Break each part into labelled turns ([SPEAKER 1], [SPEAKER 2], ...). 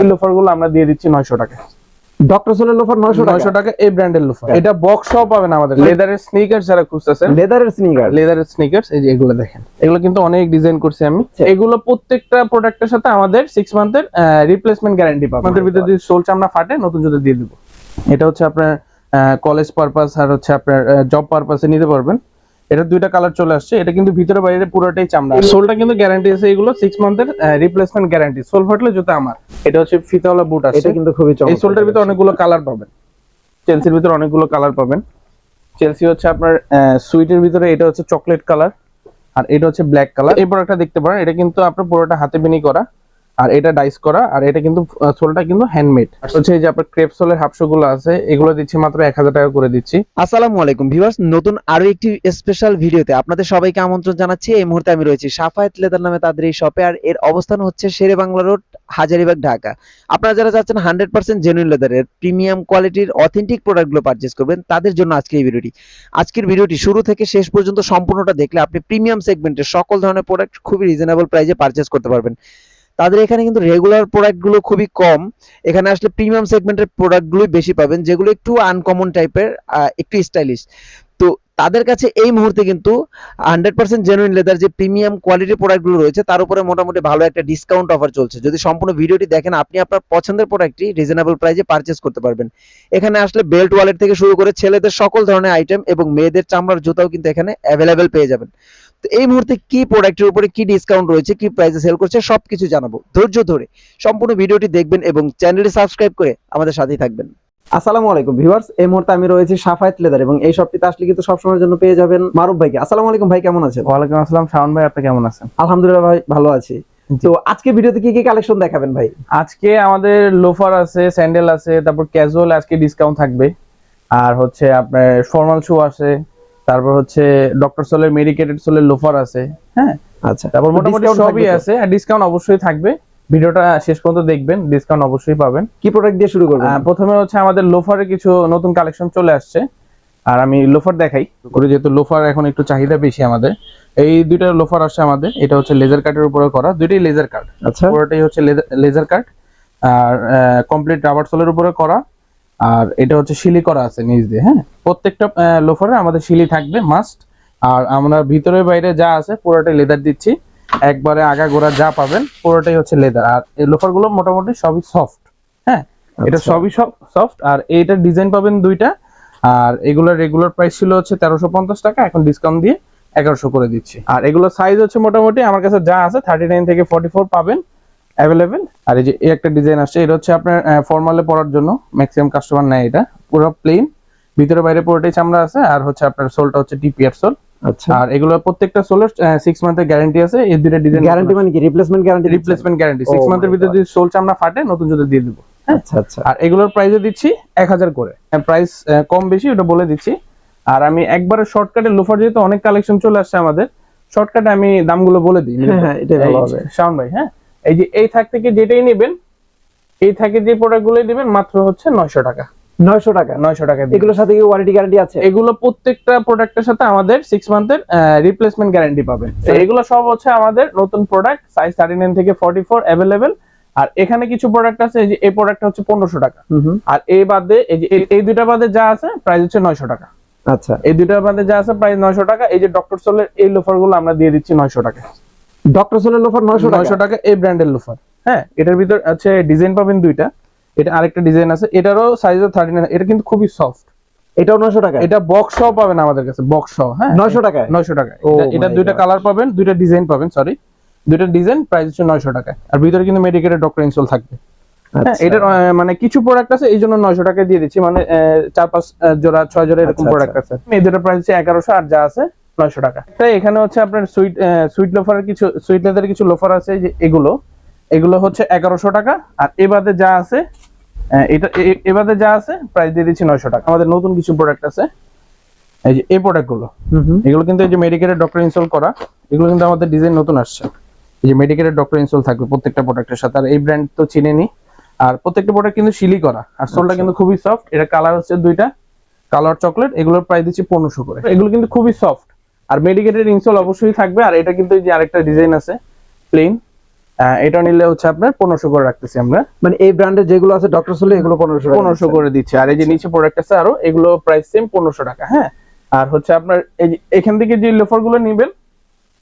[SPEAKER 1] এই লোফারগুলো আমরা দিয়ে দিচ্ছি নয়শো টাকা।
[SPEAKER 2] ডক্টর সোলের লোফার 900 টাকা?
[SPEAKER 1] নয়শো টাকা এই ব্র্যান্ডের লোফার এটা বক্স সহ পাবেন আমাদের। লেদারের যারা খুঁজতেছেন
[SPEAKER 2] লেদারের স্নিকার
[SPEAKER 1] লেদারের স্নিকার্স এই যে এগুলো দেখেন। এগুলো কিন্তু অনেক ডিজাইন করছি আমি। এগুলো প্রত্যেকটা প্রোডাক্টের সাথে আমাদের মান্থের রিপ্লেসমেন্ট গ্যারান্টি পাবেন। আমাদের ভিতরে যদি সোল চামড়া ফাটে নতুন জুতো দিয়ে দিব। এটা হচ্ছে আপনার কলেজ পারপাস আর হচ্ছে আপনার জব পারপাসে নিতে পারবেন। এটা দুইটা কালার চলে আসছে। এটা কিন্তু ভিতরে বাইরে পুরোটাই চামড়া। সোলটা কিন্তু গ্যারান্টি আছে এগুলো সিক্স মান্থের রিপ্লেসমেন্ট গ্যারান্টি সোল ফাটলে জুতো আমার। এটা হচ্ছে ফিতাওয়ালা বুট আছে।
[SPEAKER 2] এটা কিন্তু খুবই চমৎকার এই
[SPEAKER 1] সোলটার ভিতরে অনেকগুলো কালার পাবেন। চেলসির ভিতরে অনেকগুলো কালার পাবেন। চেলসি হচ্ছে আপনার সুইটের ভিতরে এটা হচ্ছে চকলেট কালার আর এটা হচ্ছে ব্ল্যাক কালার এই প্রোডাক্টটা দেখতে পারেন এটা কিন্তু আপনার পুরোটা হাতে বিনি করা। আর এটা ডাইস করা, আর এটা কিন্তু সোলটা কিন্তু হ্যান্ডমেড হচ্ছে এই যে আপনার ক্রেপ সোলের হাফশো গুলো আছে, এগুলো দিচ্ছি মাত্র এক হাজার টাকা করে দিচ্ছি।
[SPEAKER 3] আসসালামু আলাইকুম ভিউয়ার্স, নতুন আরও একটি স্পেশাল ভিডিওতে আপনাদের সবাইকে আমন্ত্রণ জানাচ্ছি। এই মুহূর্তে আমি রয়েছি সাফায়েত লেদার নামে তাদের এই শপে আর এর অবস্থান হচ্ছে শেরে বাংলা রোড হাজারিবাগ, ঢাকা। আপনারা যারা যাচ্ছেন হান্ড্রেড পার্সেন্ট জেনুইন লেদারের প্রিমিয়াম কোয়ালিটির অথেন্টিক প্রোডাক্টগুলো পারচেস করবেন, তাদের জন্য আজকে এই ভিডিওটি। আজকের ভিডিওটি শুরু থেকে শেষ পর্যন্ত সম্পূর্ণটা দেখলে আপনি প্রিমিয়াম সেগমেন্টের সকল ধরনের প্রোডাক্ট খুবই রিজনেবল প্রাইসে পারচেস করতে পারবেন। তাদের এখানে কিন্তু রেগুলার প্রোডাক্টগুলো খুবই কম। এখানে আসলে প্রিমিয়াম সেগমেন্টের প্রোডাক্টগুলোই বেশি পাবেন, যেগুলো একটু আনকমন টাইপের একটু স্টাইলিশ তাদের কাছে এই মুহূর্তে কিন্তু হান্ড্রেড পার্সেন্ট জেনুইন লেদার যে প্রিমিয়াম কোয়ালিটির প্রোডাক্টগুলো রয়েছে, তার উপরে মোটামুটি ভালো একটা ডিসকাউন্ট অফার চলছে। যদি সম্পূর্ণ ভিডিওটি দেখেন, আপনি আপনার পছন্দের প্রোডাক্টটি রিজনেবল প্রাইসে পারচেস করতে পারবেন। এখানে আসলে বেল্ট ওয়ালেট থেকে শুরু করে ছেলেদের সকল ধরনের আইটেম এবং মেয়েদের চামড়ার জুতাও কিন্তু এখানে অ্যাভেলেবেল পেয়ে যাবেন। তো এই মুহূর্তে কি প্রোডাক্টের উপরে কি ডিসকাউন্ট রয়েছে, কি প্রাইসে সেল করছে, সবকিছু জানাব। ধৈর্য ধরে সম্পূর্ণ ভিডিওটি দেখবেন এবং চ্যানেলটি সাবস্ক্রাইব করে আমাদের সাথেই থাকবেন।
[SPEAKER 2] আসসালামু আলাইকুম ভিউয়ার্স এই মুহূর্তে আমি রয়েছি সাফায়েত লেদার এবং এই শপটিতে আসলে কিন্তু সবসময়ের জন্য পেয়ে যাবেন মারুফ ভাইকে। আসসালামু আলাইকুম ভাই কেমন আছেন?
[SPEAKER 1] ওয়ালাইকুম আসসালাম শাওন ভাই আপনি কেমন আছেন?
[SPEAKER 2] আলহামদুলিল্লাহ ভাই ভালো আছি। তো আজকে ভিডিওতে কি কি কালেকশন দেখাবেন ভাই?
[SPEAKER 1] আজকে আমাদের লোফার আছে স্যান্ডেল আছে তারপর ক্যাজুয়াল আজকে ডিসকাউন্ট থাকবে। আর হচ্ছে আপনার ফর্মাল শু আছে তারপর হচ্ছে ডক্টর সোলের মেডিকেটেড সোলের লোফার আছে হ্যাঁ?
[SPEAKER 2] আচ্ছা।
[SPEAKER 1] তারপর মোটামুটি সবই আছে আর ডিসকাউন্ট অবশ্যই থাকবে। ভিডিওটা শেষ পর্যন্ত দেখবেন ডিসকাউন্ট অবশ্যই পাবেন।
[SPEAKER 2] কি প্রোডাক্ট দিয়ে শুরু করবেন?
[SPEAKER 1] প্রথমে হচ্ছে আমাদের লোফারের কিছু নতুন কালেকশন চলে আসছে। আর আমি লোফার দেখাই। করে যেহেতু লোফার এখন একটু চাহিদা বেশি আমাদের এই দুইটা লোফার আসছে আমাদের। এটা হচ্ছে লেজার কাটের উপরে করা দুইটাই লেজার কাট
[SPEAKER 2] আচ্ছা।
[SPEAKER 1] পুরোটাই হচ্ছে লেজার কাট আর কমপ্লিট রাবার সোলের উপরে করা। আর এটা হচ্ছে শিলি করা আছে নিচ দিয়ে হ্যাঁ? প্রত্যেকটা লোফারে আমাদের শিলি থাকবে মাস্ট আর আমরা ভিতরে বাইরে যা আছে পুরোটাই লেদার দিচ্ছি। একবারে আগা গোড়া যা পাবেন পুরোটাই হচ্ছে লেদার আর এই লোফারগুলো মোটামুটি সবই সফট হ্যাঁ? এটা
[SPEAKER 2] আচ্ছা।
[SPEAKER 1] সবই সফট আর এইটার ডিজাইন পাবেন দুইটা। আর এগুলোর রেগুলার প্রাইস ছিল হচ্ছে তেরোশো পঞ্চাশ টাকা এখন ডিসকাউন্ট দিয়ে এগারোশো করে দিচ্ছি। আর এগুলো সাইজ হচ্ছে মোটামুটি আমার কাছে যা আছে থার্টি নাইন থেকে ফর্টি ফোর পাবেন অ্যাভেলেবেল আর এই যে এই একটা ডিজাইন আসছে এটা হচ্ছে আপনার ফর্মালে পরার জন্য ম্যাক্সিমাম কাস্টমার নেয় এটা পুরো প্লেন ভিতরে বাইরে পুরোটাই চামড়া আছে আর হচ্ছে আপনার সোলটা হচ্ছে টিপিআর সোল।
[SPEAKER 2] আচ্ছা।
[SPEAKER 1] আর এগুলো প্রত্যেকটা সোলের সিক্স মান্থের গ্যারান্টি আছে এই দুইটা ডিজাইন
[SPEAKER 2] গ্যারান্টি মানে কি? Replacement guarantee
[SPEAKER 1] replacement guarantee
[SPEAKER 2] Oh
[SPEAKER 1] six মান্থের ভিতরে যদি সোল চামড়া ফাটে নতুন জুতো দিয়ে দিব।
[SPEAKER 2] আচ্ছা আচ্ছা।
[SPEAKER 1] আর এগুলোর প্রাইসও দিচ্ছি এক হাজার করে। প্রাইস কম বেশি ওটা বলে দিচ্ছি। আর আমি একবারে শর্টকাটে লোফার যেহেতু অনেক কালেকশন চলে আসছে আমাদের শর্টকাটে আমি দামগুলো বলে দিই।
[SPEAKER 2] হ্যাঁ, হ্যাঁ, এটাই ভালো হবে।
[SPEAKER 1] শাওন ভাই হ্যাঁ? এই যে এই থাক থেকে যেটাই নেবেন এই থাকে যে প্রোডাক্ট গুলোই দিবেন মাত্র হচ্ছে নয়শো টাকা।
[SPEAKER 2] 900 টাকা।
[SPEAKER 1] নয়শো টাকা দিবেন।
[SPEAKER 2] এগুলোর সাথে কি ওয়ারেন্টি গ্যারান্টি আছে?
[SPEAKER 1] এগুলো প্রত্যেকটা প্রোডাক্টের সাথে আমাদের সিক্স মান্থের রিপ্লেসমেন্ট গ্যারান্টি পাবেন এগুলো সব হচ্ছে আমাদের নতুন প্রোডাক্ট সাইজ থার্টি নাইন থেকে ফর্টি ফোর অ্যাভেলেবেল আর এখানে কিছু প্রোডাক্ট আছে যে এই প্রোডাক্ট হচ্ছে পনেরোশো টাকা।
[SPEAKER 2] হুম হুম।
[SPEAKER 1] আর এই বাদে এই যে এই- দুইটা বাদে যা আছে প্রাইস হচ্ছে নয়শো টাকা।
[SPEAKER 2] আচ্ছা।
[SPEAKER 1] এই দুইটা বাদে যা আছে প্রাইস নয়শো টাকা। এই যে ডক্টর সোলের এই লোফারগুলো আমরা দিয়ে দিচ্ছি নয়শো টাকা।
[SPEAKER 2] ডক্টর সোলের লোফার 900 টাকা?
[SPEAKER 1] নয়শো টাকা এই ব্র্যান্ডের লোফার হ্যাঁ এটার ভিতর আছে ডিজাইন পাবেন দুইটা। এটা আরেকটা ডিজাইন আছে। এটারও সাইজ থার্টি নাইন এটা কিন্তু খুবই সফট
[SPEAKER 2] এটাও 900 টাকা
[SPEAKER 1] এটা বক্স সহ পাবেন আমাদের কাছে বক্স সহ হ্যাঁ?
[SPEAKER 2] 900 টাকায়?
[SPEAKER 1] নয়শো টাকা এটা- দুইটা কালার পাবেন দুইটা ডিজাইন পাবেন সরি দুইটা ডিজাইন প্রাইস হচ্ছে নয়শো টাকা আর ভিতরে কিন্তু মেডিকেটের ডক্টর ইনসোল থাকবে। হ্যাঁ
[SPEAKER 2] আচ্ছা।
[SPEAKER 1] এটার মানে কিছু প্রোডাক্ট আছে এই জন্য নয়শো টাকা দিয়ে দিচ্ছি। মানে চার পাঁচ জোড়া ছয় জোড়া এরকম
[SPEAKER 2] আচ্ছা,
[SPEAKER 1] প্রোডাক্ট আছে। এই দুটো প্রাইস হচ্ছে এগারোশো আর যা আছে নয়শো টাকা। তাই এখানে হচ্ছে আপনার সুইট সুইট লোফারের কিছু সুইট লেদারের কিছু লোফার আছে যে এগুলো। এগুলো হচ্ছে এগারোশো টাকা। আর এবারে যা আছে এটা এবারে যা আছে প্রাইস দিয়ে দিচ্ছি নয়শো টাকা। আমাদের নতুন কিছু প্রোডাক্ট আছে। এই যে এই
[SPEAKER 2] প্রোডাক্টগুলো
[SPEAKER 1] এগুলো কিন্তু এই যে মেডিকেটের ডক্টর ইনস্টল করা এগুলো কিন্তু আমাদের ডিজাইন নতুন আসছে। এই যে মেডিকেটের ডক্টর ইনস্টল থাকবে প্রত্যেকটা প্রোডাক্টের সাথে। আর এই ব্র্যান্ড তো চিনেনি। আর প্রত্যেকটা প্রোডাক্ট কিন্তু শিলি করা। আর সোলটা কিন্তু খুবই সফট এটা কালার হচ্ছে দুইটা। কালার চকলেট এগুলোর প্রাইস দিচ্ছি পনেরোশো করে। এগুলো কিন্তু খুবই সফট আর মেডিকেটের ইনস্টল অবশ্যই থাকবে। আর এটা কিন্তু এই যে আরেকটা ডিজাইন আছে প্লেন এটা নিলে হচ্ছে আপনার পনেরোশো করে রাখতেছি আমরা।
[SPEAKER 2] মানে এই ব্র্যান্ডের যেগুলো আছে ডক্টর সোলে এগুলো পনেরোশো
[SPEAKER 1] পনেরোশো করে দিচ্ছে। আর এই যে নিচে প্রোডাক্ট আছে আরও এগুলো প্রাইস সেম পনেরোশো টাকা হ্যাঁ? আর হচ্ছে আপনার এই এখান থেকে যে লোফারগুলো নিবেন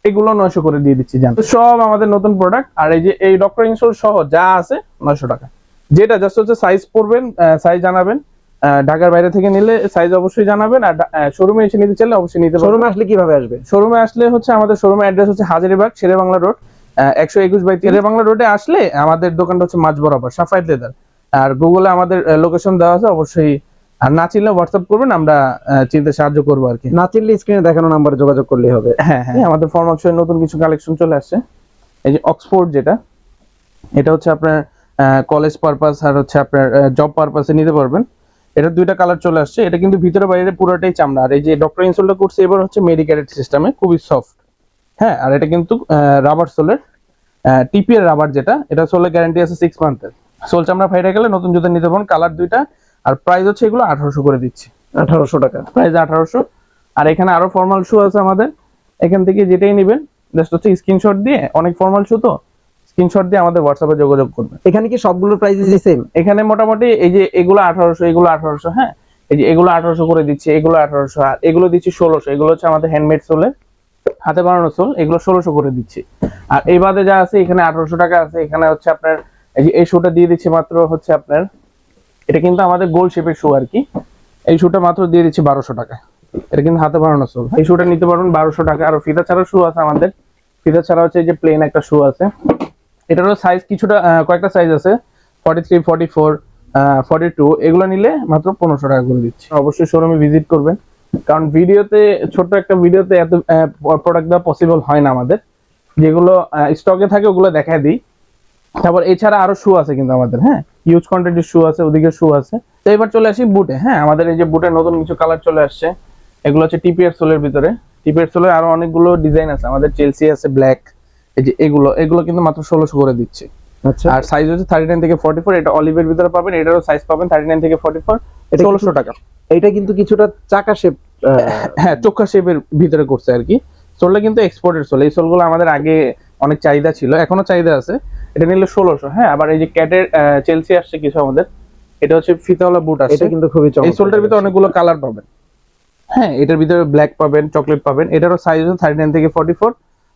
[SPEAKER 1] এগুলো নয়শো করে দিয়ে দিচ্ছি জান। সব আমাদের নতুন প্রোডাক্ট আর এই যে এই ডক্টর ইনসোল সহ যা আছে নয়শো টাকা। যেটা জাস্ট হচ্ছে সাইজ পড়বেন সাইজ জানাবেন আহ, ঢাকার বাইরে থেকে নিলে সাইজ অবশ্যই জানাবেন আর শোরুমে এসে নিতে চাইলে অবশ্যই নিতে পারবেন।
[SPEAKER 2] শোরুমে আসলে কীভাবে আসবে?
[SPEAKER 1] শোরুমে আসলে হচ্ছে আমাদের শোরুমের অ্যাড্রেস হচ্ছে হাজারিবাগ শেরে বাংলা রোড একশো একুশ বাই শেরে বাংলা রোডে আসলে আমাদের দোকানটা হচ্ছে মাঝ বরাবর সাফাইট লেদার। আর গুগলে আমাদের লোকেশন দেওয়া আছে অবশ্যই আর না চিনলে হোয়াটসঅ্যাপ করবেন আমরা চিনতে সাহায্য করব আর কি।
[SPEAKER 2] না চিনলে স্ক্রিনে দেখানো নাম্বারে যোগাযোগ করলেই হবে।
[SPEAKER 1] হ্যাঁ হ্যাঁ। আমাদের ফরমাক্সের নতুন কিছু কালেকশন চলে আসছে। এই যে অক্সফোর্ড যেটা এটা হচ্ছে আপনার কলেজ পারপাস আর হচ্ছে আপনার জব পারপাসে নিতে পারবেন। এটা দুইটা কালার চলে আসছে। এটা কিন্তু ভিতরে বাইরে পুরোটাই চামড়া। আর এই যে ডক্টর ইনসোলটা করছে এবার হচ্ছে মেডিকেটেড সিস্টেমে খুবই সফট হ্যাঁ আর এটা কিন্তু রাবার সোলের টিপিএর রাবার যেটা এটা সোলের গ্যারান্টি আছে সিক্স মান্থের সোল চামড়া ফাইটে গেলে নতুন জুতো নিতে পারেন কালার দুইটা আর প্রাইস হচ্ছে এগুলো আঠারোশো করে দিচ্ছি।
[SPEAKER 2] আঠারোশো টাকা।
[SPEAKER 1] প্রাইস আঠারোশো। আর এখানে আরও ফর্মাল শু আছে আমাদের এখান থেকে যেটাই নেবেন জাস্ট হচ্ছে স্ক্রিনশট দিয়ে অনেক ফর্মাল শু তো স্ক্রিনশট দিয়ে আমাদের হোয়াটসঅ্যাপে যোগাযোগ করবেন।
[SPEAKER 2] এখানে কি সবগুলোর প্রাইস সেম
[SPEAKER 1] এখানে মোটামুটি এই যে এগুলো আঠারোশো এগুলো আঠারোশো হ্যাঁ? এই যে এগুলো আঠারোশো করে দিচ্ছি এগুলো আঠারোশো আর এগুলো দিচ্ছি ষোলোশো এগুলো হচ্ছে আমাদের হ্যান্ডমেড সোলের হাতে বানানো সোল এগুলো ষোলোশো করে দিচ্ছি। আর এই বাদে যা আছে, এখানে আঠারোশো টাকা আছে, এখানে হচ্ছে আপনার, এই শুটা দিয়ে দিচ্ছি মাত্র হচ্ছে আপনার, এটা কিন্তু আমাদের গোল শেপের শু আর কি। এই শুটা মাত্র দিয়ে দিচ্ছি বারোশো টাকা। এটা কিন্তু হাতে বানানো সোল এই শুটা নিতে পারবেন বারোশো টাকা। আর ফিতা ছাড়া শু আছে আমাদের। ফিতা ছাড়া হচ্ছে যে প্লেন একটা শু আছে। এটারও সাইজ কিছুটা কয়েকটা সাইজ আছে। Forty three forty four forty two এগুলো নিলে মাত্র পনেরোশো টাকা করে দিচ্ছি। অবশ্যই শোরুমে ভিজিট করবেন। কারণ ভিডিওতে ছোট্ট একটা ভিডিওতে এত প্রোডাক্ট দেওয়া পসিবল হয় না আমাদের। যেগুলো স্টকে থাকে ওগুলো দেখায় দিই। তারপর এছাড়া আরও শু আছে কিন্তু আমাদের হ্যাঁ? ইউজ কোয়ান্টিটির শু আছে ওদিকে শু আছে। তো এবার চলে আসি বুটে হ্যাঁ? আমাদের এই যে বুটের নতুন কিছু কালার চলে আসছে। এগুলো হচ্ছে টিপিএর সোলের ভিতরে। টিপিএর সোলের আরও অনেকগুলো ডিজাইন আছে। আমাদের চেলসি আছে ব্ল্যাক এই যে এগুলো এগুলো কিন্তু মাত্র ষোলোশো করে দিচ্ছে।
[SPEAKER 2] আচ্ছা।
[SPEAKER 1] আর সাইজ হচ্ছে থার্টি নাইন থেকে ফর্টি ফোর এটা অলিভের ভিতরে পাবেন এটারও সাইজ পাবেন থার্টি নাইন থেকে ফর্টি ফোর
[SPEAKER 2] এটা
[SPEAKER 1] ষোলোশো টাকা।
[SPEAKER 2] এটা কিন্তু কিছুটা চাকা শেপ
[SPEAKER 1] হ্যাঁ চোখা শেপের ভিতরে করছে আর কি। সোলটা কিন্তু এক্সপোর্টের সোল এই সোলগুলো আমাদের আগে অনেক চাহিদা ছিল এখনও চাহিদা আছে। এটা নিলে ষোলোশো হ্যাঁ আবার এই যে ক্যাটের চেলসি আসছে কিছু আমাদের এটা হচ্ছে ফিতাওয়ালা বুট আসছে।
[SPEAKER 2] এটা কিন্তু খুবই
[SPEAKER 1] এই সোলটার ভিতরে অনেকগুলো কালার পাবেন। হ্যাঁ এটার ভিতরে ব্ল্যাক পাবেন চকলেট পাবেন। এটারও সাইজ হচ্ছে থার্টি নাইন থেকে ফর্টি ফোর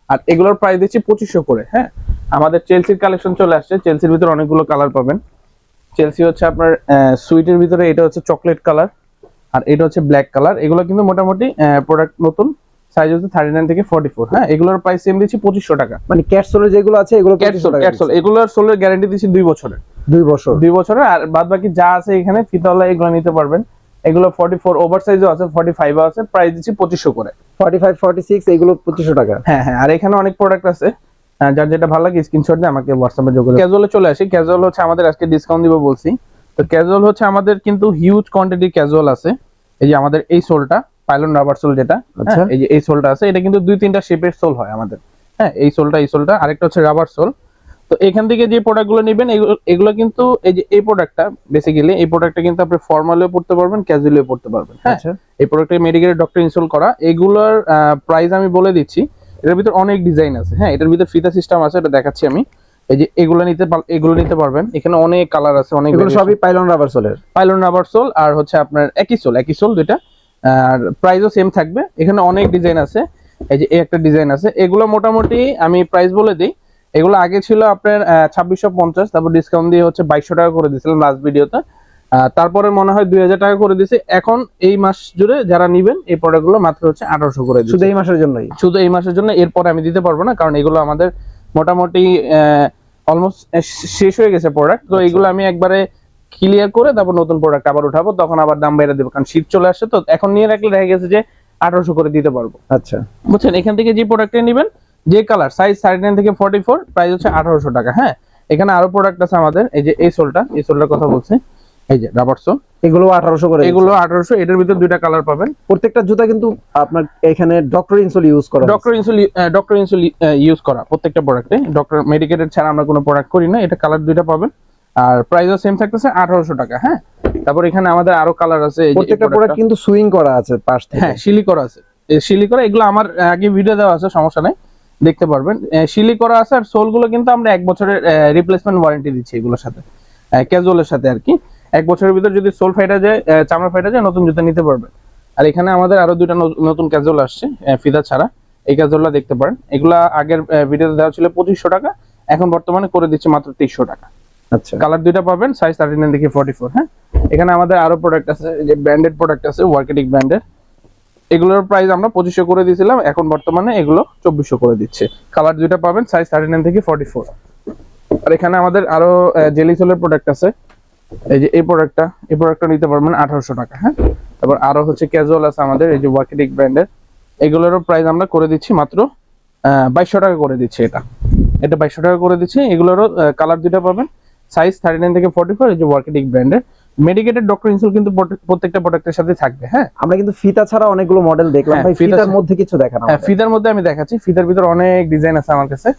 [SPEAKER 1] আর এগুলোর প্রাইস দিচ্ছি পঁচিশশো করে হ্যাঁ। আমাদের চেলসির কালেকশন চলে আসছে চেলসির ভিতরে অনেকগুলো কালার পাবেন। চেলসি হচ্ছে আপনার সুইটের ভিতরে এটা হচ্ছে চকলেট কালার আর এটা হচ্ছে ব্ল্যাক কালার এগুলো কিন্তু মোটামুটি প্রোডাক্ট নতুন। সাইজ হচ্ছে থার্টি নাইন থেকে ফর্টি ফোর হ্যাঁ এগুলোর প্রাইস সেম দিচ্ছি পঁচিশশো টাকা।
[SPEAKER 2] মানে ক্যাটসোলের যেগুলো আছে এগুলো
[SPEAKER 1] ক্যাটসোল
[SPEAKER 2] 2500 টাকা
[SPEAKER 1] ক্যাটসোল এগুলোর সোলের গ্যারান্টি দিচ্ছি দুই বছরের।
[SPEAKER 2] দুই বছর।
[SPEAKER 1] দুই বছরের আর বাদ বাকি যা আছে এখানে ফিতাওয়ালা এগুলো নিতে পারবেন। এগুলো ফর্টি ফোর ওভার সাইজও আছে ফর্টি ফাইভ আছে প্রাইস দিচ্ছি পঁচিশশো করে।
[SPEAKER 2] ফর্টি ফাইভ ফর্টি সিক্স এগুলো পঁচিশশো টাকা।
[SPEAKER 1] হ্যাঁ হ্যাঁ আর এখানে অনেক প্রোডাক্ট আছে। যার যেটা ভালো লাগে স্ক্রিনশট দিয়ে আমাকে হোয়াটসঅ্যাপে যোগাযোগ ক্যাজুয়ালে চলে আসি। ক্যাজুয়াল হচ্ছে আমাদের আজকে ডিসকাউন্ট দিব বলছি। তো ক্যাজুয়াল হচ্ছে আমাদের কিন্তু হিউজ কোয়ান্টিটি ক্যাজুয়াল আছে। এই যে আমাদের এই সোলটা পাইলন রাবার সোল যেটা
[SPEAKER 2] আচ্ছা।
[SPEAKER 1] হ্যাঁ, এই যে এই সোলটা আছে এটা কিন্তু দুই তিনটা শেপের সোল হয় আমাদের। হ্যাঁ এই সোলটা এই সোলটা আরেকটা হচ্ছে রাবার সোল তো এখান থেকে যে প্রোডাক্টগুলো নেবেন এগুলো- কিন্তু এই যে এই প্রোডাক্টটা বেসিক্যালি এই প্রোডাক্টটা কিন্তু আপনি ফর্মালিও পড়তে পারবেন ক্যাজুয়ালিও পড়তে পারবেন। হ্যাঁ
[SPEAKER 2] আচ্ছা।
[SPEAKER 1] এই প্রোডাক্টের মেডিকেলের ডক্টর ইনস্টল করা। এগুলোর প্রাইস আমি বলে দিচ্ছি এটার ভিতর অনেক ডিজাইন আছে। হ্যাঁ এটার ভিতর ফিতা সিস্টেম আছে এটা দেখাচ্ছি আমি। এই যে এগুলো নিতে এগুলো নিতে পারবেন। এখানে অনেক কালার আছে অনেক
[SPEAKER 2] এগুলো সবই পাইলন রাবার সোলের
[SPEAKER 1] পাইলন রাবার সোল আর হচ্ছে আপনার একই সোল একই সোল দুইটা। আর প্রাইসও সেম থাকবে। এখানে অনেক ডিজাইন আছে। এই যে এই একটা ডিজাইন আছে। এগুলো মোটামুটি আমি প্রাইস বলে দিই। এগুলো আগে ছিল আপনার ছাব্বিশশো পঞ্চাশ তারপর ডিসকাউন্ট দিয়ে হচ্ছে বাইশশো টাকা করে দিয়েছিলাম লাস্ট ভিডিওতে তারপরে মনে হয় দুই হাজার টাকা করে দিয়েছে। এখন এই মাস জুড়ে যারা নিবেন এই প্রোডাক্টগুলো মাত্র হচ্ছে আঠারোশো করে
[SPEAKER 2] শুধু এই মাসের জন্যই?
[SPEAKER 1] শুধু এই মাসের জন্য। এরপরে আমি দিতে পারব না কারণ এগুলো আমাদের মোটামুটি অলমোস্ট শেষ হয়ে গেছে প্রোডাক্ট তো
[SPEAKER 2] আচ্ছা।
[SPEAKER 1] এগুলো আমি একবারে ক্লিয়ার করে তারপর নতুন প্রোডাক্ট আবার উঠাবো তখন আবার দাম বেড়ে দেবো। কারণ শীত চলে আসছে তো এখন নিয়ে রাখলে দেখা গেছে যে আঠারোশো করে দিতে পারব।
[SPEAKER 2] আচ্ছা।
[SPEAKER 1] বুঝছেন? এখান থেকে যে প্রোডাক্টটা নেবেন যে কালার সাইজ থার্টি নাইন থেকে ফর্টি ফোর প্রাইস হচ্ছে আঠারোশো টাকা হ্যাঁ? এখানে আরও প্রোডাক্ট আছে আমাদের এই যে এই সোলটা এই সোলটার কথা বলছি। এই যে রাবার সোল
[SPEAKER 2] এগুলো আঠারোশো করে
[SPEAKER 1] এগুলো আঠারোশো এটার ভিতরে দুইটা কালার পাবেন।
[SPEAKER 2] প্রত্যেকটা জুতা কিন্তু আপনার এখানে ডক্টর ইনসোল ইউজ করা
[SPEAKER 1] doctor insole doctor insole use করা প্রত্যেকটা প্রোডাক্টে ডক্টর মেডিকেটেড ছাড়া আমরা কোনো প্রোডাক্ট করি না এটা কালার দুইটা পাবেন। আর প্রাইসও সেম থাকতেছে আঠারোশো টাকা হ্যাঁ? তারপর এখানে আমাদের আরও কালার আছে
[SPEAKER 2] প্রত্যেকটা প্রোডাক্ট কিন্তু সুইং করা আছে পাশ থেকে।
[SPEAKER 1] হ্যাঁ শিলি করা আছে। শিলি করা এগুলো আমার আগে ভিডিও দেওয়া আছে সমস্যা নাই। দেখতে পারবেন। শিলি করা আছে আর সোলগুলো কিন্তু আমরা এক বছরের রিপ্লেসমেন্ট ওয়ারেন্টি দিচ্ছি এগুলোর সাথে। ক্যাজুয়ালের সাথে আর কি। এক বছরের ভিতর যদি সোল ফাইটা যায় চামড়া ফাইটা যায় নতুন জুতা নিতে পারবেন আর এখানে আমাদের আরও দুইটা নতুন ক্যাজুয়াল আসছে ফিদা ছাড়া। এই ক্যাজুয়ালটা দেখতে পারেন। এগুলা আগের ভিডিওতে দেওয়া ছিল পঁচিশশো টাকা এখন বর্তমানে করে দিচ্ছে মাত্র তেইশশো টাকা।
[SPEAKER 2] আচ্ছা।
[SPEAKER 1] কালার দুইটা পাবেন সাইজ থার্টি নাইন থেকে ফর্টি ফোর হ্যাঁ? এখানে আমাদের আরও প্রোডাক্ট আছে যে ব্র্যান্ডেড প্রোডাক্ট আছে ওয়ার্কেটিক ব্র্যান্ডের এগুলোর প্রাইস আমরা পঁচিশশো করে দিয়েছিলাম এখন বর্তমানে এগুলো চব্বিশশো করে দিচ্ছে। কালার দুইটা পাবেন সাইজ থার্টি নাইন থেকে ফর্টি ফোর আর এখানে আমাদের আরও জেলি সোলের প্রোডাক্ট আছে এই যে এই প্রোডাক্টটা এই প্রোডাক্টটা নিতে পারবেন আঠারোশো টাকা হ্যাঁ? তারপর আরও হচ্ছে ক্যাজুয়াল আছে আমাদের এই যে ওয়ার্কেটিক ব্র্যান্ডের এগুলোরও প্রাইস আমরা করে দিচ্ছি মাত্র বাইশশো টাকা করে দিচ্ছি এটা। এটা বাইশশো টাকা করে দিচ্ছি। এগুলোরও কালার দুইটা পাবেন। সাইজ থার্টি নাইন থেকে ফর্টি ফোর এই যে ওয়ার্কেটিক ব্র্যান্ডের মেডিকেটেড ডক্টর ইনসুল কিন্তু প্রত্যেকটা প্রোডাক্টের সাথে থাকবে হ্যাঁ?
[SPEAKER 2] আমরা কিন্তু ফিতা ছাড়া অনেকগুলো মডেল দেখলাম।
[SPEAKER 1] হ্যাঁ,
[SPEAKER 2] ভাই ফিতার মধ্যে কিছু দেখান
[SPEAKER 1] হ্যাঁ ফিতার মধ্যে আমি দেখাচ্ছি। ফিতার ভিতর অনেক ডিজাইন আছে আমার কাছে।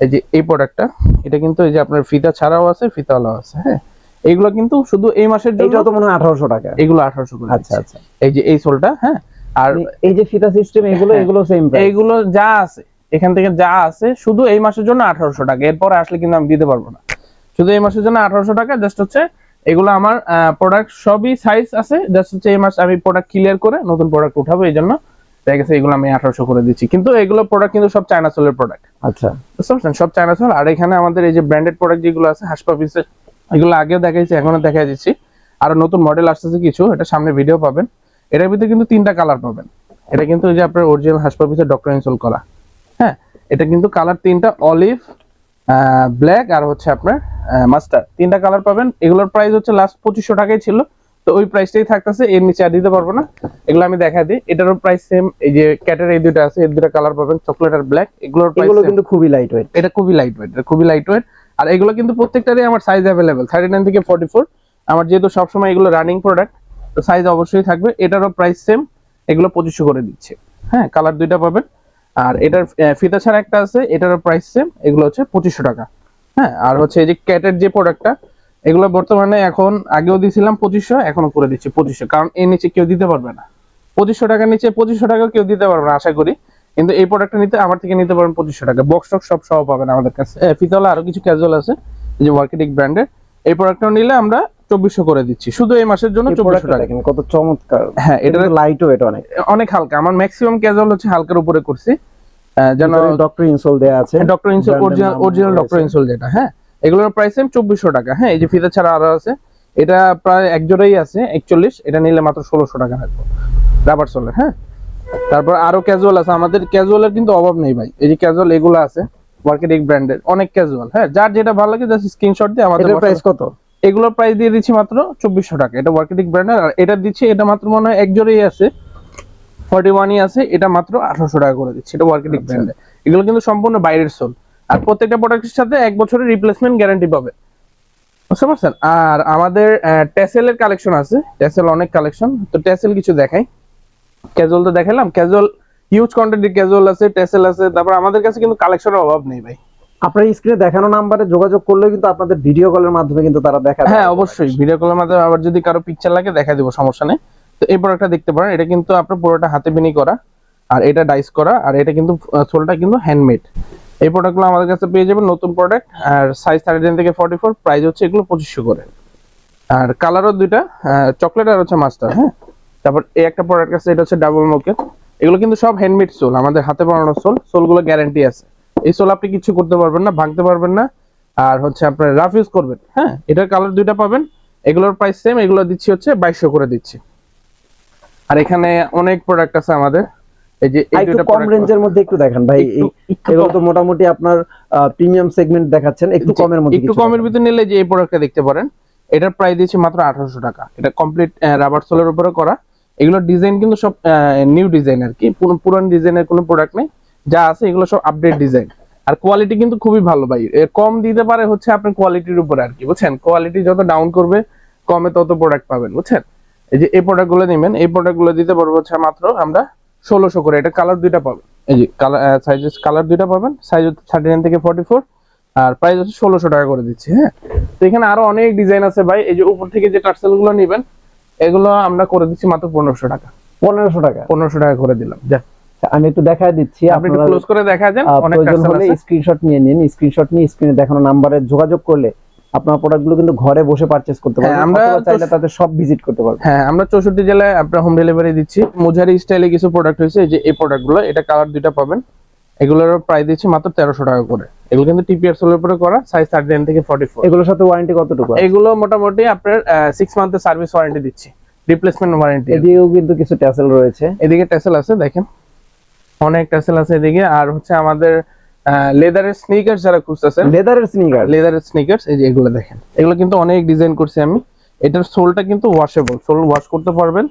[SPEAKER 1] এই যে এই প্রোডাক্টটা এটা কিন্তু এই যে আপনার ফিতা ছাড়াও আছে ফিতাওয়ালাও আছে হ্যাঁ? এইগুলো কিন্তু শুধু এই মাসের জন্য
[SPEAKER 2] এইটা তো মনে হয় আঠারোশো টাকা।
[SPEAKER 1] এগুলো আঠারোশো করে
[SPEAKER 2] আচ্ছা আচ্ছা।
[SPEAKER 1] এই যে এই সোলটা হ্যাঁ? আর
[SPEAKER 2] এই যে ফিতা সিস্টেম এগুলো
[SPEAKER 1] হ্যাঁ,
[SPEAKER 2] এগুলো সেম
[SPEAKER 1] এইগুলো যা আছে এখান থেকে যা আছে শুধু এই মাসের জন্য আঠারোশো টাকা। এরপরে আসলে কিন্তু আমি দিতে পারব না। শুধু এই মাসের জন্য আঠারোশো টাকা জাস্ট হচ্ছে এগুলো আমার প্রোডাক্ট সবই সাইজ আছে জাস্ট হচ্ছে এই মাস আমি প্রোডাক্ট ক্লিয়ার করে নতুন প্রোডাক্ট উঠাবো এই জন্য দেখা গেছে এগুলো আমি আঠারোশো করে দিচ্ছি। কিন্তু এগুলো প্রোডাক্ট কিন্তু সব চায়না সোলের প্রোডাক্ট
[SPEAKER 2] আচ্ছা।
[SPEAKER 1] বুঝতে পারছেন? সব চায়না সোল আর এখানে আমাদের এই যে ব্র্যান্ডেড প্রোডাক্ট যেগুলো আছে হাসপাপিসের এগুলো আগেও দেখাইছি এখনও দেখা দিচ্ছি। আরও নতুন মডেল আসতেছে কিছু এটা সামনে ভিডিও পাবেন। এটার ভিতরে কিন্তু তিনটা কালার পাবেন। এটা কিন্তু যে আপনার অরিজিনাল হাসপাপিসের ডক্টর ইনসোল করা। হ্যাঁ এটা কিন্তু কালার তিনটা অলিভ ব্ল্যাক আর হচ্ছে আপনার মাস্টার তিনটা কালার পাবেন। এগুলোর প্রাইস হচ্ছে লাস্ট পঁচিশশো টাকাই ছিল। তো ওই প্রাইসটাই থাকতেছে এর নিচে আর দিতে পারব না। এগুলো আমি দেখা দিই। এটারও প্রাইস সেম এই যে ক্যাটের এই দুটো আছে এই দুটো কালার পাবেন চকলেট আর ব্ল্যাক এগুলোর প্রাইস
[SPEAKER 2] কিন্তু খুবই লাইট ওয়েট
[SPEAKER 1] এটা খুবই লাইট ওয়েট এটা খুবই লাইট ওয়েট আর এগুলো কিন্তু প্রত্যেকটারই আমার সাইজ অ্যাভেলেবেল থার্টি নাইন থেকে ফর্টি ফোর আমার যেহেতু সবসময় এগুলো রানিং প্রোডাক্ট তো সাইজ অবশ্যই থাকবে। এটারও প্রাইস সেম এগুলো পঁচিশশো করে দিচ্ছে। হ্যাঁ কালার দুইটা পাবেন। আর এটার ফিতা ছাড়া একটা আছে, এটারও প্রাইস সেম এগুলো হচ্ছে পঁচিশশো টাকা। হ্যাঁ আর হচ্ছে এই যে ক্যাটের যে প্রোডাক্টটা এগুলো বর্তমানে এখন আগেও দিয়েছিলাম পঁচিশশো এখনও করে দিচ্ছি পঁচিশশো। কারণ এর নিচে কেউ দিতে পারবে না। পঁচিশশো টাকার নিচে পঁচিশশো টাকা কেউ দিতে পারবে না, আশা করি। কিন্তু এই প্রোডাক্টটা নিতে আমার থেকে নিতে পারেন পঁচিশশো টাকা। বক্স টক সব সহ পাবেন আমাদের কাছে। এ, ফিতাওয়ালা আরও কিছু ক্যাজুয়াল আছে যে ওয়ার্কেটিক ব্র্যান্ডের এই প্রোডাক্টটা নিলে আমরা চব্বিশশো করে দিচ্ছি। শুধু এই মাসের জন্য চব্বিশশো টাকা।
[SPEAKER 2] কত চমৎকার।
[SPEAKER 1] হ্যাঁ
[SPEAKER 2] এটা
[SPEAKER 1] এটা
[SPEAKER 2] লাইট ওয়েট অনেক।
[SPEAKER 1] অনেক হালকা। আমার ম্যাক্সিমাম ক্যাজুয়াল হচ্ছে হালকার উপরে করছি। যেন
[SPEAKER 2] ডক্টর ইনসোল দেয়া আছে।
[SPEAKER 1] Doctor insole original original doctor insole যেটা হ্যাঁ। এগুলোর প্রাইস সেম চব্বিশশো টাকা। হ্যাঁ এই যে ফিতা ছাড়া আরও আছে। এটা প্রায় এক জোড়াই আছে একচল্লিশ। এটা নিলে মাত্র ষোলোশো টাকা রাখব। রাবার সোলের হ্যাঁ। তারপর আরও ক্যাজুয়াল আছে। আমাদের ক্যাজুয়ালের কিন্তু অভাব নেই ভাই। এই যে ক্যাজুয়াল এগুলো আছে মার্কেটিং ব্র্যান্ডের অনেক ক্যাজুয়াল হ্যাঁ যার যেটা ভালো লাগে জাস্ট স্ক্রিনশট দিয়ে আমাদের
[SPEAKER 2] প্রাইস কত?
[SPEAKER 1] এগুলোর প্রাইস দিয়ে দিচ্ছি মাত্র চব্বিশশো টাকা। এটা মার্কেটিং ব্র্যান্ডের আর এটা দিচ্ছি এটা মাত্র মনে হয় এক জোড়াই আছে। ফর্টি ওয়ানই আছে এটা মাত্র আঠারোশো টাকা করে দিচ্ছি। এটা মার্কেটিং
[SPEAKER 2] আচ্ছা।
[SPEAKER 1] ব্র্যান্ডের এগুলো কিন্তু সম্পূর্ণ বাইরের সোল আর প্রত্যেকটা প্রোডাক্টের সাথে এক বছরের রিপ্লেসমেন্ট গ্যারান্টি পাবে। বুঝতে পারছেন? আর আমাদের টেসেলের কালেকশন আছে। টেসেল অনেক কালেকশন তো টেসেল কিছু দেখাই। ক্যাজুয়াল তো দেখালাম ক্যাজুয়াল হিউজ কোয়ান্টিটির ক্যাজুয়াল আছে টেসেল আছে তারপর আমাদের কাছে কিন্তু কালেকশনের অভাব নেই ভাই।
[SPEAKER 2] আপনার স্ক্রিনে দেখানো নাম্বারে যোগাযোগ করলেও কিন্তু আপনাদের ভিডিও কলের মাধ্যমে কিন্তু তারা দেখা
[SPEAKER 1] হ্যাঁ অবশ্যই। ভিডিও কলের মাধ্যমে আবার যদি কারও পিকচার লাগে দেখা দিব সমস্যা নেই। তো এই প্রোডাক্টটা দেখতে পারেন এটা কিন্তু আপনার পুরোটা হাতে বিনি করা আর এটা ডাইস করা আর এটা কিন্তু সোলটা কিন্তু হ্যান্ডমেড এই প্রোডাক্টগুলো আমাদের কাছে পেয়ে যাবেন নতুন প্রোডাক্ট আর সাইজ থার্টি থেকে ফর্টি ফোর প্রাইস হচ্ছে এগুলো পঁচিশশো করে। আর কালারও দুইটা চকলেট আর হচ্ছে মাস্টার হ্যাঁ? তারপর এই একটা প্রোডাক্ট আছে এটা হচ্ছে ডাবল মোকের এগুলো কিন্তু সব হ্যান্ডমেড সোল আমাদের হাতে বানানো সোল সোলগুলো গ্যারান্টি আছে। এই সোল আপনি কিছু করতে পারবেন না ভাঙতে পারবেন না আর হচ্ছে আপনার রাফ ইউজ করবেন হ্যাঁ? এটার কালার দুইটা পাবেন এগুলোর প্রাইস সেম এগুলো দিচ্ছি হচ্ছে বাইশশো করে দিচ্ছি। আর এখানে অনেক প্রোডাক্ট আছে আমাদের এই যে এই দুইটা
[SPEAKER 2] কম রেঞ্জের মধ্যে একটু দেখান ভাই এগুলো তো মোটামুটি আপনার প্রিমিয়াম সেগমেন্ট দেখাচ্ছেন একটু কমের মধ্যে
[SPEAKER 1] একটু কমের। ভিতরে নিলে যে এই প্রোডাক্টটা দেখতে পারেন এটার প্রাইস দিয়েছি মাত্র আঠারোশো টাকা। এটা কমপ্লিট রাবার সোলের উপরে করা। এগুলোর ডিজাইন কিন্তু সব নিউ ডিজাইন আর কি পুরো পুরান ডিজাইনের কোনো প্রোডাক্ট নেই। যা আছে এগুলো সব আপডেট ডিজাইন আর কোয়ালিটি কিন্তু খুবই ভালো ভাই। কম দিতে পারে হচ্ছে আপনার কোয়ালিটির উপরে আর কি বুঝছেন? কোয়ালিটি যত ডাউন করবে, কমে তত প্রোডাক্ট পাবেন, বুঝছেন? এই যে এই প্রোডাক্টগুলো নেবেন, এই প্রোডাক্টগুলো দিতে পারব হচ্ছে মাত্র আমরা ষোলোশো করে। এটা কালার দুইটা পাবেন। এই যে কালার কালার দুইটা পাবেন। সাইজ হচ্ছে থার্টি নাইন থেকে ফর্টি ফোর আর প্রাইস হচ্ছে ষোলোশো টাকা করে দিচ্ছি হ্যাঁ? তো এখানে আরও অনেক ডিজাইন আছে ভাই। এই যে উপর থেকে যে টার্সেলগুলো নিবেন এগুলো আমরা করে দিচ্ছি মাত্র পনেরোশো টাকা।
[SPEAKER 2] পনেরোশো টাকা?
[SPEAKER 1] পনেরোশো টাকা করে দিলাম যা।
[SPEAKER 2] আমি একটু দেখায় দিচ্ছি আপনারা
[SPEAKER 1] ক্লোজ করে দেখা যান
[SPEAKER 2] প্রয়োজন হলে স্ক্রিনশট নিয়ে নিন স্ক্রিনশট নিয়ে স্ক্রিনে দেখানো নাম্বারে যোগাযোগ করলে আপনার প্রোডাক্টগুলো কিন্তু ঘরে বসে পারচেজ করতে
[SPEAKER 1] হ্যাঁ,
[SPEAKER 2] পারবেন
[SPEAKER 1] আমরা
[SPEAKER 2] চাইলে তাদের সব ভিজিট করতে পারবেন।
[SPEAKER 1] হ্যাঁ আমরা চৌষট্টি জেলায় আপনার হোম ডেলিভারি দিচ্ছি। মুজারি স্টাইলে কিছু প্রোডাক্ট হয়েছে এই যে এই প্রোডাক্টগুলো এটা কালার দুইটা পাবেন। এগুলোর প্রাইস দিচ্ছি মাত্র তেরোশো টাকা করে। এগুলো কিন্তু টিপিআর সোলের উপরে করা সাইজ থার্টি নাইন থেকে ফর্টি ফোর
[SPEAKER 2] এগুলোর সাথে ওয়ারেন্টি কতটুকু
[SPEAKER 1] এগুলো মোটামুটি আপনার সিক্স মান্থের সার্ভিস ওয়ারেন্টি দিচ্ছি। রিপ্লেসমেন্ট ওয়ারেন্টি
[SPEAKER 2] এদিকেও কিন্তু কিছু ট্যাসেল রয়েছে।
[SPEAKER 1] এদিকে টেসেল আছে দেখেন। অনেক টেসেল আছে এদিকে। আর হচ্ছে আমাদের লেদারের স্নিকার যারা খুঁজতেছেন।
[SPEAKER 2] লেদারের স্নিকার
[SPEAKER 1] লেদারের স্নিকার্স এই যে এগুলো দেখেন। এগুলো কিন্তু অনেক ডিজাইন করছি আমি। এটার সোলটা কিন্তু ওয়াশেবল সোল ওয়াশ করতে পারবেন।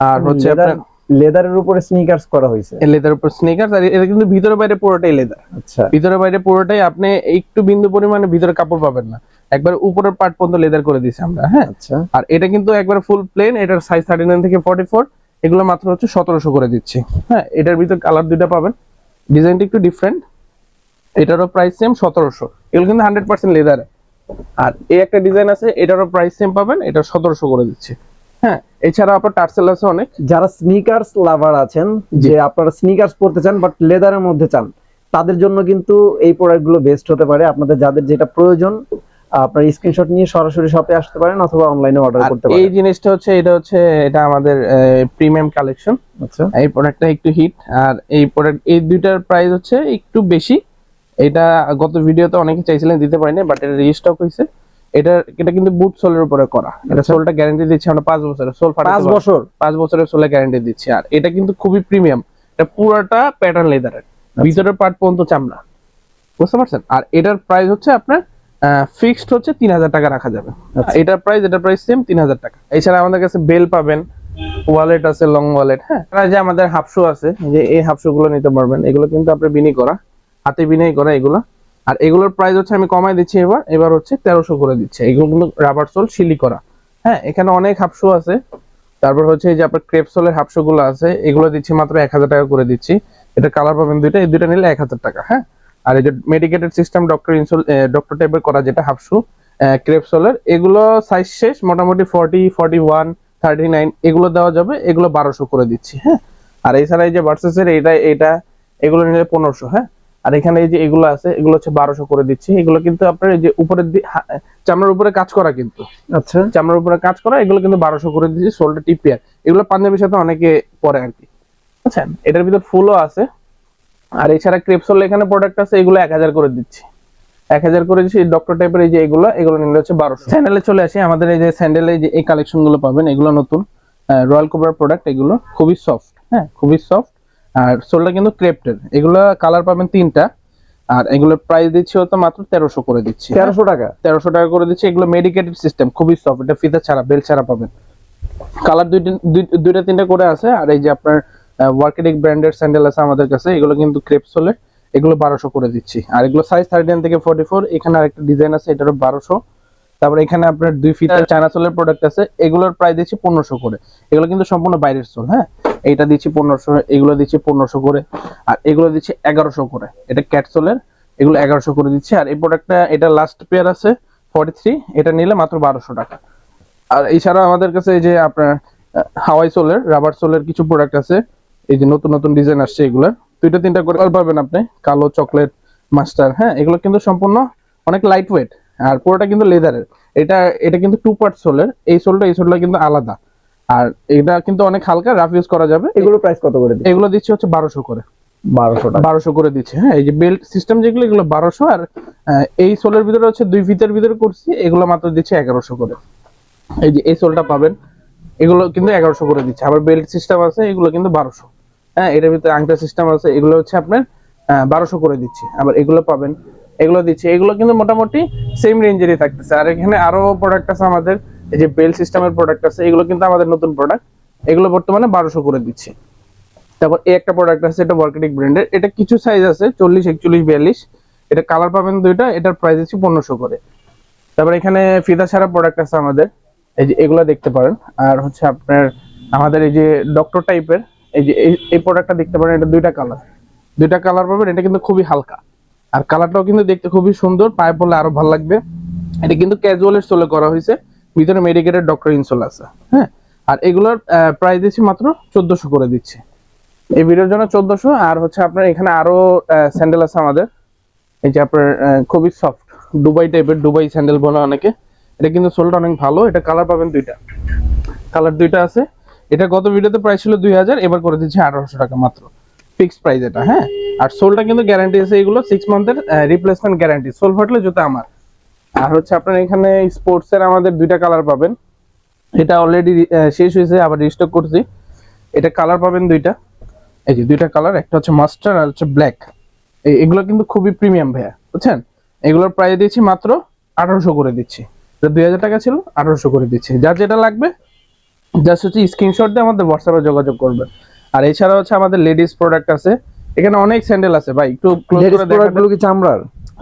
[SPEAKER 1] আর হচ্ছে আপনার
[SPEAKER 2] লেদারের উপরে স্নিকার্স করা হয়েছে।
[SPEAKER 1] লেদার উপর স্নিকার্স আর এটা কিন্তু ভিতরে বাইরে পুরোটাই লেদার।
[SPEAKER 2] আচ্ছা।
[SPEAKER 1] ভিতরে বাইরে পুরোটাই আপনি একটু বিন্দু পরিমাণে ভিতরে কাপড় পাবেন না। একবার উপরের পার্ট পর্যন্ত লেদার করে দিয়েছি আমরা হ্যাঁ?
[SPEAKER 2] আচ্ছা।
[SPEAKER 1] আর এটা কিন্তু একবার ফুল প্লেন এটার সাইজ থার্টি নাইন থেকে ফর্টি ফোর এগুলো মাত্র হচ্ছে সতেরোশো করে দিচ্ছি হ্যাঁ? এটার ভিতর কালার দুইটা পাবেন। ডিজাইনটা একটু ডিফারেন্ট এটারও প্রাইস সেম সতেরোশো। এগুলো কিন্তু হান্ড্রেড পার্সেন্ট লেদার আর এই একটা ডিজাইন আছে এটারও প্রাইস সেম পাবেন এটা সতেরোশো করে দিচ্ছি। হ্যাঁ এছাড়া আপনার টার্সেল আছে অনেক।
[SPEAKER 2] যারা স্নিকার্স লাভার আছেন যে আপনারা স্নিকার্স পড়তে চান বাট লেদারের মধ্যে চান তাদের জন্য কিন্তু এই প্রোডাক্টগুলো বেস্ট হতে পারে। আপনাদের যাদের যেটা প্রয়োজন আপনার স্ক্রিনশট নিয়ে সরাসরি শপে আসতে পারেন অথবা অনলাইনে অর্ডার করতে
[SPEAKER 1] এই জিনিসটা হচ্ছে এটা হচ্ছে এটা আমাদের প্রিমিয়াম কালেকশন
[SPEAKER 2] আচ্ছা।
[SPEAKER 1] এই প্রোডাক্টটা একটু হিট আর এই প্রোডাক্ট এই দুইটার প্রাইস হচ্ছে একটু বেশি। এটা গত ভিডিওতে অনেকে চাইছিলেন দিতে পারিনি বাট এটা রিস্টক হয়েছে এটা এটা কিন্তু বুট সোলের উপরে করা। এটা
[SPEAKER 2] আচ্ছা।
[SPEAKER 1] সোলটা গ্যারান্টি দিচ্ছি আমরা পাঁচ বছরের সোল
[SPEAKER 2] পাঁচ বছর?
[SPEAKER 1] পাঁচ বছরের সোলে গ্যারান্টি দিচ্ছি। আর এটা কিন্তু খুবই প্রিমিয়াম এটা পুরোটা প্যাটার্ন লেদারের
[SPEAKER 2] আচ্ছা।
[SPEAKER 1] ভিতরের পার্ট পর্যন্ত চামড়া। বুঝতে পারছেন? আর এটার প্রাইস হচ্ছে আপনার ফিক্সড হচ্ছে তিন হাজার টাকা রাখা যাবে।
[SPEAKER 2] আচ্ছা।
[SPEAKER 1] এটার প্রাইস এটার প্রাইস সেম তিন হাজার টাকা। এছাড়া আমাদের কাছে বেল পাবেন ওয়ালেট আছে লং ওয়ালেট হ্যাঁ? যে আমাদের হাফ শু আছে যে এই হাফ শু গুলো নিতে পারবেন এগুলো কিন্তু আপনার বিনি করা হাতে বিনাই করা এগুলো। আর এগুলোর প্রাইস হচ্ছে আমি কমাই দিচ্ছি এবার এবার হচ্ছে তেরোশো করে দিচ্ছে। এগুলো রাবার সোল শিলি করা। হ্যাঁ এখানে অনেক হাফ শু আছে। তারপর হচ্ছে এই যে আপনার ক্রেপ সোলের হাফগুলো আছে, এগুলো দিচ্ছি মাত্র এক হাজার টাকা করে দিচ্ছি। এটা কালার পাবেন দুইটা, এই দুইটা নিলে এক হাজার টাকা হ্যাঁ? আর এই যে medicated system doctor insole doctor টাইপের করা যেটা হাফ শু ক্রেপ সোলের এগুলো সাইজ শেষ, মোটামুটি forty forty one thirty nine এগুলো দেওয়া যাবে, এগুলো বারোশো করে দিচ্ছি হ্যাঁ? আর এছাড়া এই যে ভার্সেসের এটা এটা এগুলো নিলে পনেরোশো হ্যাঁ? আর এখানে এই যে এগুলো আছে এগুলো হচ্ছে বারোশো করে দিচ্ছি। এগুলো কিন্তু আপনার এই যে উপরের চামড়ার উপরে কাজ করা কিন্তু।
[SPEAKER 2] আচ্ছা।
[SPEAKER 1] চামড়ার উপরে কাজ করা এগুলো কিন্তু বারোশো করে দিচ্ছি সোলটা টিপিয়ার এগুলো পাঞ্জাবির সাথে অনেকে পরে আর কি। বুঝছেন এটার ভিতর ফুলও আছে। আর এছাড়া ক্রেপসোল এখানে প্রোডাক্ট আছে এগুলো এক হাজার করে দিচ্ছি। এক হাজার করে দিচ্ছি ডক্টর টাইপের এই যে এগুলো এগুলো নিলে হচ্ছে বারোশো। স্যান্ডেলে চলে আসি আমাদের এই যে স্যান্ডেলে যে এই কালেকশনগুলো পাবেন এগুলো নতুন। রয়্যাল কোবরার প্রোডাক্ট এগুলো খুবই সফট হ্যাঁ খুবই সফট আর সোলটা কিন্তু ক্রেপ্টের এগুলো কালার পাবেন তিনটা। আর এগুলোর প্রাইস দিচ্ছি হতো মাত্র তেরোশো করে দিচ্ছি। হ্যাঁ?
[SPEAKER 2] তেরোশো টাকা?
[SPEAKER 1] তেরোশো টাকা করে দিচ্ছি। এগুলো মেডিকেটেড সিস্টেম খুবই সফট এটা ফিতা ছাড়া বেল ছাড়া পাবেন। কালার দুইটা দুই- দুইটা তিনটা করে আছে। আর এই যে আপনার ওয়ার্কেডিক ব্র্যান্ডের স্যান্ডেল আছে আমাদের কাছে এগুলো কিন্তু ক্রেপস সোলে এগুলো বারোশো করে দিচ্ছি। আর এগুলো সাইজ থার্টি নাইন থেকে ফোর্টি ফোর এখানে আরেকটা ডিজাইন আছে এটারও বারোশো। তারপর এখানে আপনার দুই ফিটার চায়না সোলের প্রোডাক্ট আছে। এগুলোর প্রাইস দিচ্ছি পনেরোশো করে। এগুলো কিন্তু সম্পূর্ণ বাইরের সোল হ্যাঁ? এইটা দিচ্ছি পনেরোশো, এগুলো দিচ্ছি পনেরোশো করে, আর এগুলো দিচ্ছি এগারোশো করে। এটা ক্যাটসোলের, এগুলো এগারোশো করে দিচ্ছি। আর এই প্রোডাক্টটা এটা লাস্ট পেয়ার আছে ফর্টি থ্রি এটা নিলে মাত্র বারোশো টাকা। আর এছাড়া আমাদের কাছে এই যে আপনার হাওয়াই সোলের, রাবার সোলের কিছু প্রোডাক্ট আছে। এই যে নতুন নতুন ডিজাইন আসছে এগুলোর। দুইটা তিনটা করে পাবেন আপনি। কালো চকলেট মাস্টার হ্যাঁ এগুলো কিন্তু সম্পূর্ণ অনেক লাইট ওয়েট আর পুরোটা কিন্তু লেদারের এটা এটা কিন্তু টু পার্ট সোলের। এই সোলটা এই সোলটা কিন্তু আলাদা। আর এটা কিন্তু অনেক হালকা রাফ ইউজ করা যাবে।
[SPEAKER 2] এগুলো প্রাইস কত করে
[SPEAKER 1] এগুলো দিচ্ছি হচ্ছে বারোশো করে।
[SPEAKER 2] বারোশো টাকা।
[SPEAKER 1] বারোশো করে দিচ্ছে হ্যাঁ এই যে বেল্ট সিস্টেম যেগুলো এগুলো বারোশো আর এই সোলের ভিতরে হচ্ছে দুই ফিতের ভিতরে করছি এগুলো মাত্র দিচ্ছে এগারোশো করে। এই যে এই সোলটা পাবেন এগুলো কিন্তু এগারোশো করে দিচ্ছে। আবার বেল্ট সিস্টেম আছে এগুলো কিন্তু বারোশো। হ্যাঁ এটার ভিতরে আংটা সিস্টেম আছে এগুলো হচ্ছে আপনার বারোশো করে দিচ্ছে। আবার এগুলো পাবেন এগুলো দিচ্ছে। এগুলো কিন্তু মোটামুটি সেম রেঞ্জেরই থাকতেছে। আর এখানে আরও প্রোডাক্ট আছে আমাদের এই যে বেল সিস্টেমের প্রোডাক্ট আছে, এগুলো কিন্তু আমাদের নতুন প্রোডাক্ট এগুলো বর্তমানে বারোশো করে দিচ্ছে। তারপর এই একটা প্রোডাক্ট আছে, এটা বর্কেটিক ব্র্যান্ডের এটা কিছু সাইজ আছে, চল্লিশ, একচল্লিশ, বিয়াল্লিশ। এটা কালার পাবেন দুইটা, এটার প্রাইস আছে পনেরোশো করে। তারপর এখানে ফিদা ছাড়া প্রোডাক্ট আছে আমাদের। এই যে এগুলো দেখতে পারেন। আর হচ্ছে আপনার, আমাদের এই যে ডক্টর টাইপের এই যে এই প্রোডাক্টটা দেখতে পারেন, এটা দুইটা কালার দুইটা কালার পাবেন, এটা কিন্তু খুবই হালকা। আর কালারটাও কিন্তু দেখতে খুবই সুন্দর, পায়ে পড়লে আরও ভালো লাগবে। এটা কিন্তু ক্যাজুয়ালের সোলে করা হয়েছে। ভিতরে মেডিকেটের ডক্টর ইনসোল আছে হ্যাঁ? আর এগুলোর প্রাইস দিচ্ছি মাত্র চোদ্দশো করে দিচ্ছে। এই ভিডিওর জন্য চোদ্দশো, আর হচ্ছে আপনার এখানে আরও স্যান্ডেল আছে আমাদের। এই যে আপনার খুবই সফট দুবাই টাইপের দুবাই স্যান্ডেল বলে অনেকে। এটা কিন্তু সোলটা অনেক ভালো, এটা কালার পাবেন দুইটা। কালার দুইটা আছে। এটা গত ভিডিওতে প্রাইস ছিল দুই হাজার, এবার করে দিচ্ছি আঠারোশো টাকা মাত্র। ফিক্সড প্রাইস এটা হ্যাঁ? আর সোলটা কিন্তু গ্যারান্টি আছে এগুলো সিক্স মান্থের রিপ্লেসমেন্ট গ্যারান্টি সোল ফাটলে জুতা আমার। আর হচ্ছে আপনার এখানে স্পোর্টস এর আমাদের দুইটা কালার পাবেন। এটা অলরেডি শেষ হয়েছে আবার রিস্টক করছি। এটা কালার পাবেন দুইটা। এই যে দুইটা কালার একটা হচ্ছে মাস্টার আর হচ্ছে ব্ল্যাক এগুলো কিন্তু খুবই প্রিমিয়াম ভাইয়া বুঝছেন? এগুলোর প্রাইস দিয়েছি মাত্র আঠারোশো করে দিচ্ছি। দুই হাজার টাকা ছিল আঠারোশো করে দিচ্ছি। যার যেটা লাগবে জাস্ট হচ্ছে স্ক্রিনশট দিয়ে আমাদের হোয়াটসঅ্যাপে যোগাযোগ করবেন। আর এছাড়া হচ্ছে আমাদের লেডিস প্রোডাক্ট আছে। এখানে অনেক স্যান্ডেল আছে ভাই একটু
[SPEAKER 2] লেডিস প্রোডাক্টগুলো কি চামড়ার?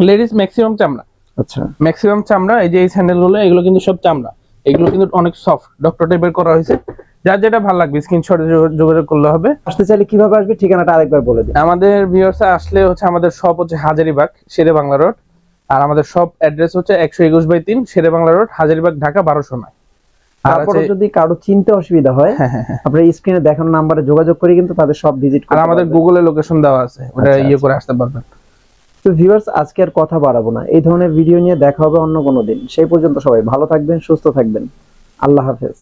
[SPEAKER 1] লেডিস ম্যাক্সিমাম চামড়া।
[SPEAKER 2] আচ্ছা।
[SPEAKER 1] ম্যাক্সিমাম চামড়া এই যে এই স্যান্ডেলগুলো এগুলো কিন্তু সব চামড়া। এগুলো কিন্তু অনেক সফট ডক্টর টাইপের করা হয়েছে। যার যেটা ভালো লাগবে স্ক্রিনশটে যোগাযোগ করলে হবে।
[SPEAKER 2] আসতে চাইলে কীভাবে আসবে ঠিকানাটা আরেকবার বলে দিন।
[SPEAKER 1] আমাদের ভিউয়ার্স আসলে হচ্ছে আমাদের শপ হচ্ছে হাজারিবাগ শেরে বাংলা রোড আর আমাদের শপ অ্যাড্রেস হচ্ছে একশো একুশ বাই তিন শেরে বাংলা রোড হাজারিবাগ ঢাকা বারোশো নয়। আর
[SPEAKER 2] তারপরে যদি কারও চিনতে অসুবিধা হয়
[SPEAKER 1] হ্যাঁ হ্যাঁ হ্যাঁ।
[SPEAKER 2] আপনার স্ক্রিনে দেখানো নাম্বারে যোগাযোগ করে কিন্তু তাদের সব ভিজিট
[SPEAKER 1] আর আমাদের গুগলে লোকেশন দেওয়া আছে ওটা
[SPEAKER 2] আচ্ছা,
[SPEAKER 1] ইয়ে
[SPEAKER 2] আচ্ছা।
[SPEAKER 1] করে আসতে পারবেন।
[SPEAKER 2] তো ভিউয়ার্স আজকে আর কথা বাড়াবো না। এই ধরনের ভিডিও নিয়ে দেখা হবে অন্য কোনো দিন। সেই পর্যন্ত সবাই ভালো থাকবেন, সুস্থ থাকবেন। আল্লাহ হাফেজ।